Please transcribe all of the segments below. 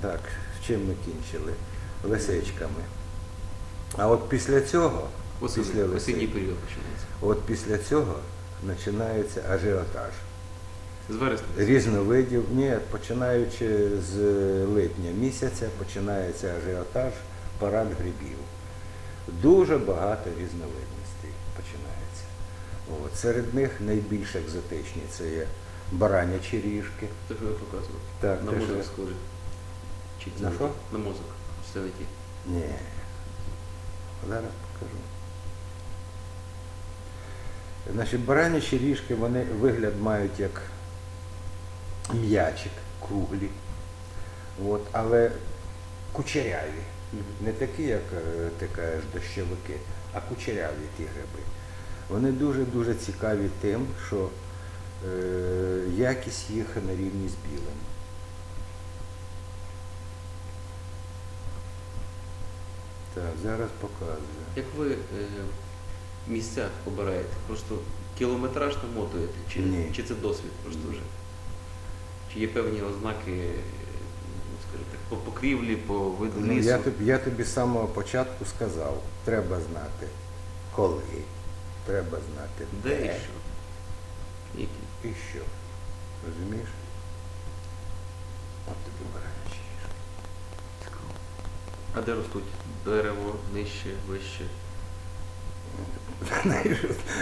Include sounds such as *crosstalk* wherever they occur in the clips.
Так, чим ми кінчили? Лисичками. А от після цього, Осінній, після осінній лисичок, період починається. от після цього починається ажіотаж. З вересня. Різновидів, ні, починаючи з липня місяця, починається ажіотаж, парад грибів. Дуже багато різновидностей починається. От. Серед них найбільш екзотичні це є баранячі ріжки. Те, що ви показували. Так, на те, мозок схоже. Це На що? На мозок. Це не. Ні. Зараз покажу. Значить, баранячі ріжки, вони вигляд мають як м'ячик, круглі. От, але кучеряві. Не такі, як е, ти кажеш, дощовики, а кучеряві ті гриби. Вони дуже-дуже цікаві тим, що е, якість їх на рівні з білим. Так, зараз показую. Як ви е, місця обираєте? Просто кілометраж намотуєте? Чи, Ні. чи це досвід просто вже? Чи є певні ознаки, е, ну, скажімо так, по покрівлі, по виду Ну, лісу? я, тобі, я тобі з самого початку сказав, треба знати коли, треба знати Де де, і що? Які? і що. Розумієш? От тобі баранячі ріжки. Цікаво. А де ростуть? Дерево, нижче, вище.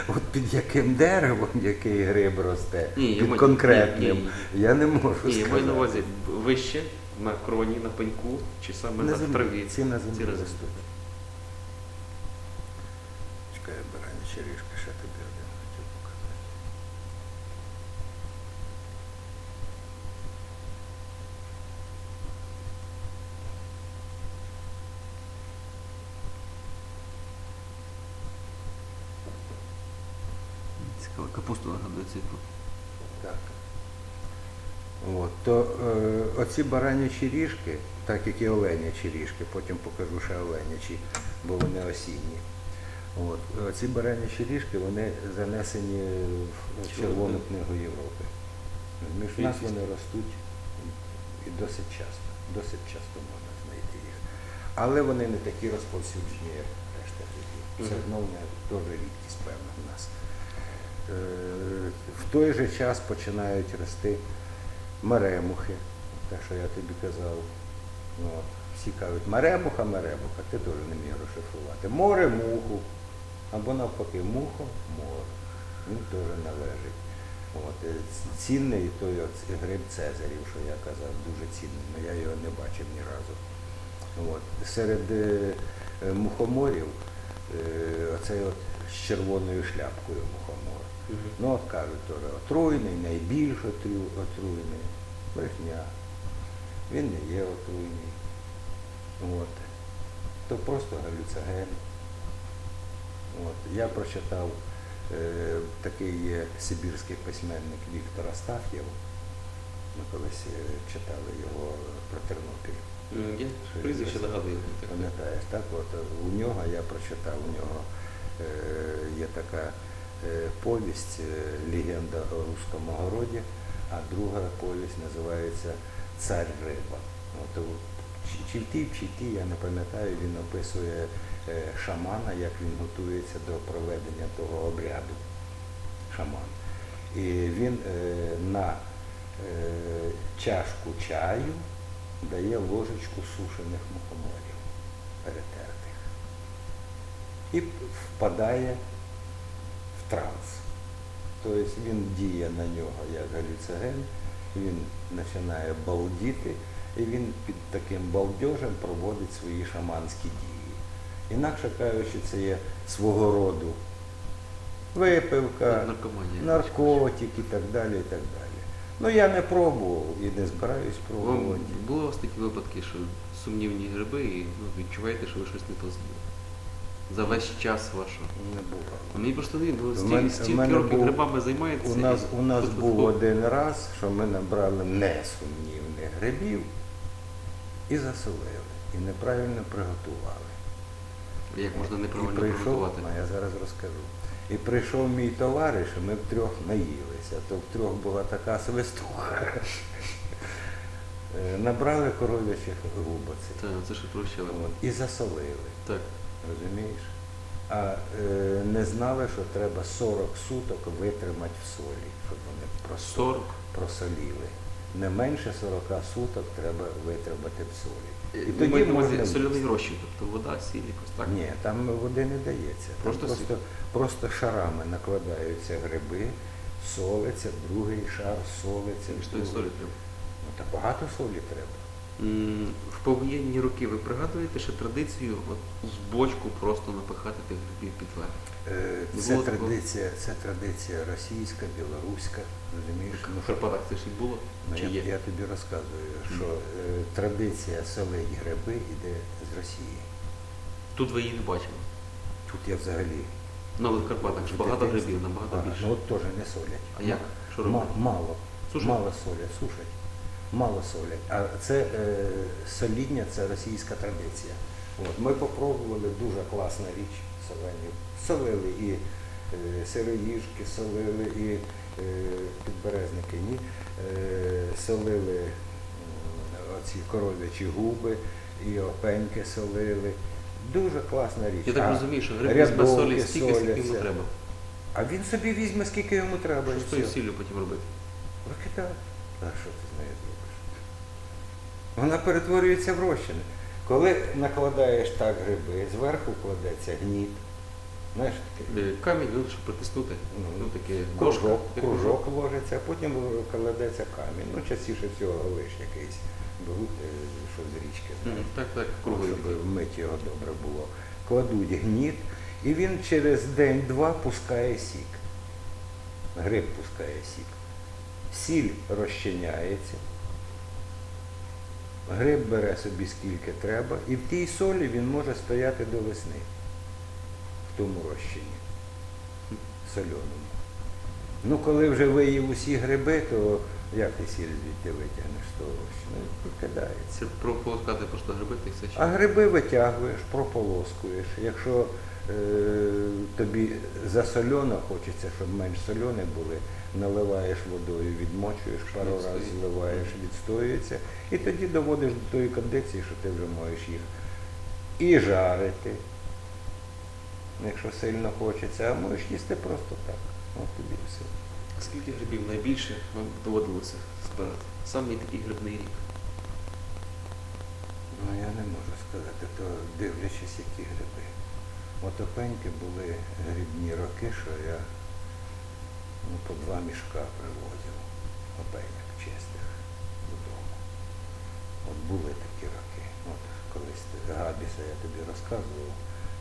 От- під яким деревом який гриб росте, Ні, під конкретним, ні, ні, я не можу Ні, сказати. маю на увазі вище, на кроні, на пеньку, чи саме на на, траві. Ці на землі ростуть. Чекай, баранячі ріжки, ще тобі Цікаво, капусту нагадує цифру. Так. От, то е, оці баранячі ріжки, так як і оленячі ріжки, потім покажу ще оленячі, бо вони осінні. От, оці баранячі ріжки, вони занесені в Червону книгу Європи. Між нас вони ростуть і досить часто. Досить часто можна знайти їх. Але вони не такі розповсюджені, як решта грибів. Це не дуже рідкість, певна в нас. В той же час починають рости маремухи, те, що я тобі казав. Ну, от, всі кажуть, маремуха, маремуха, ти теж не міг розшифрувати. Море муху, або навпаки, мухо, море. Він теж належить. От, е, цінний той гриб Цезарів, що я казав, дуже цінний, але я його не бачив ні разу. От. Серед е, мухоморів е, оцей от з червоною шляпкою мухомор. Ну, от кажуть, теж отруйний, найбільш отру- отруйний. Брехня. Він не є отруйний. От. То просто галюцоген. От. Я прочитав е, такий є сибірський письменник Віктор Астаф'єв. Ми колись е, читали його про Тернопіль. Я прізвище є? Пам'ятаєш, так? От у нього я прочитав, у нього е, є така повість е, Легенда о русском огороді, а друга повість називається Цар риба. От, чи- тій, чи в тій, я не пам'ятаю, він описує е, шамана, як він готується до проведення того обряду. Шаман. І він е, на е, чашку чаю дає ложечку сушених мухоморів перетертих. І впадає транс. Тобто він діє на нього як галюцоген, він починає балдіти, і він під таким балдежем проводить свої шаманські дії. Інакше кажучи, це є свого роду випивка, наркотик і так далі. і так далі. Ну я не пробував і не збираюсь Вам пробувати. були у вас такі випадки, що сумнівні гриби і ну, відчуваєте, що ви щось не то з'їли? За весь час вашого. Не було. Мені просто не В стільки, стільки років був- грибами займається. У нас, у нас тут був хо- один раз, що ми набрали несумнівних грибів і засолили, і неправильно приготували. Як можна І прийшов, приготувати? я зараз розкажу. І прийшов мій товариш, і ми втрьох наїлися. То втрьох була така свистуха. Е, Набрали коров'ячих губоців Та, це ще прощали. і засолили. Так. Розумієш? А е, не знали, що треба 40 суток витримати в солі, щоб вони просо- 40. просоліли. Не менше 40 суток треба витримати в солі. І тоді можна соляний розчин, тобто вода, сіль якось так. Ні, там води не дається. Там Просто просто, просто шарами накладаються гриби, солиться, другий шар солиться. І ж тої солі треба. Ну, та багато солі треба. В повоєнні роки ви пригадуєте ще традицію от, з бочку просто напихати тих грибів під верх? Е, Це було традиція, це традиція російська, білоруська, розумієш? Ну, В Карпатах це ж і було? Ну, Чи я, є? я тобі розказую, що е, традиція солить гриби йде з Росії. Тут ви її не бачили. Тут я взагалі. Ну, але в Карпатах ж багато грибів, набагато Ага, більше. Ну от теж не солять. А як? Що робити? мало. Сушать? Мало солять, сушать. Мало солять. А це е, соління це російська традиція. От, ми попробували дуже класна річ соленів. Солили і е, сироїжки, солили, і е, підберезники, ні. Е, солили оці коров'ячі губи, і опеньки солили. Дуже класна річ. Я так А розумію, що гриб рядовки солі стільки, скільки йому треба. А він собі візьме, скільки йому треба. Що з тою сіллю потім робити? Викидає. А що ти з нею зробиш? Вона перетворюється в розчини. Коли накладаєш так гриби, зверху кладеться гніт. Знаєш таке? Е, Камінь, ну, щоб притиснути. Ну, Ну, таке Кружок, кружок ложиться, а потім кладеться камінь. Ну, частіше всього галиш якийсь беруть, е, що з річки. Знаєш. Так, так, круглий такий. щоб вмити його добре було. Кладуть гніт, і він через день-два пускає сік. Гриб пускає сік. Сіль розчиняється. Гриб бере собі скільки треба, і в тій солі він може стояти до весни. В тому розчині. Сольоному. Ну, коли вже виїв усі гриби, то як ти сіль звідти витягнеш з того розчину? Викидається. Це прополоскати просто гриби, й все. А гриби витягуєш, прополоскуєш. Якщо тобі засольоно хочеться, щоб менш сольоні були, наливаєш водою, відмочуєш, пару разів зливаєш, відстоюється, і тоді доводиш до тої кондиції, що ти вже можеш їх і жарити, якщо сильно хочеться, а можеш їсти просто так. От тобі і все. Скільки грибів найбільше вам доводилося збирати? Саме такий грибний рік. Ну я не можу сказати, то дивлячись, які гриби. От опеньки були грибні роки, що я ну, по два мішка привозив опеньок чистих додому. От були такі роки. От колись Габіса я тобі розказував.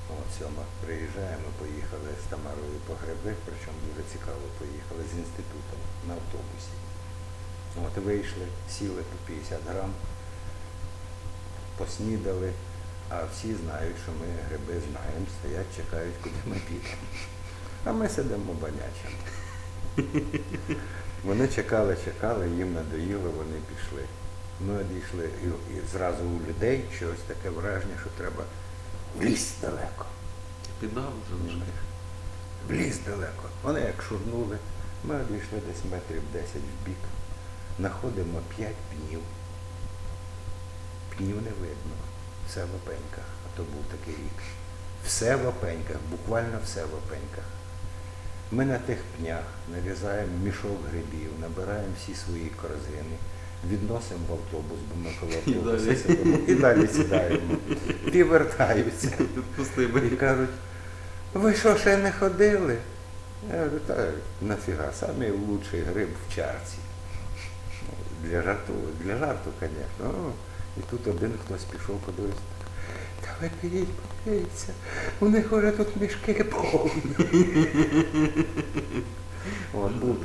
От сьома приїжджаємо, поїхали з Тамарою по гриби, причому дуже цікаво поїхали з інститутом на автобусі. От вийшли, сіли по 50 грам, поснідали, а всі знають, що ми гриби знаємо, стоять, чекають, куди ми підемо. А ми сидимо банячимо. Вони чекали, чекали, їм надоїло, вони пішли. Ми одійшли і, і зразу у людей щось таке враження, що треба в ліс далеко. Під ногами залишаєш. В ліс далеко. Вони як шурнули, ми одійшли десь метрів 10 в бік. Знаходимо 5 пнів. Пнів не видно. Все в опеньках. А то був такий рік. Все в опеньках, буквально все в опеньках. Ми на тих пнях нарізаємо мішок грибів, набираємо всі свої корзини, відносимо в автобус, бо ми коло автобуса сидимо, і далі сідаємо. І вертаються. І кажуть, ви що, ще не ходили? Я говорю, та нафіга, самий лучший гриб в чарці. Для жарту, для жарту, звісно. І тут один хтось пішов подивитися. Та ви підіть, подивіться, у них уже тут мішки повні. *laughs*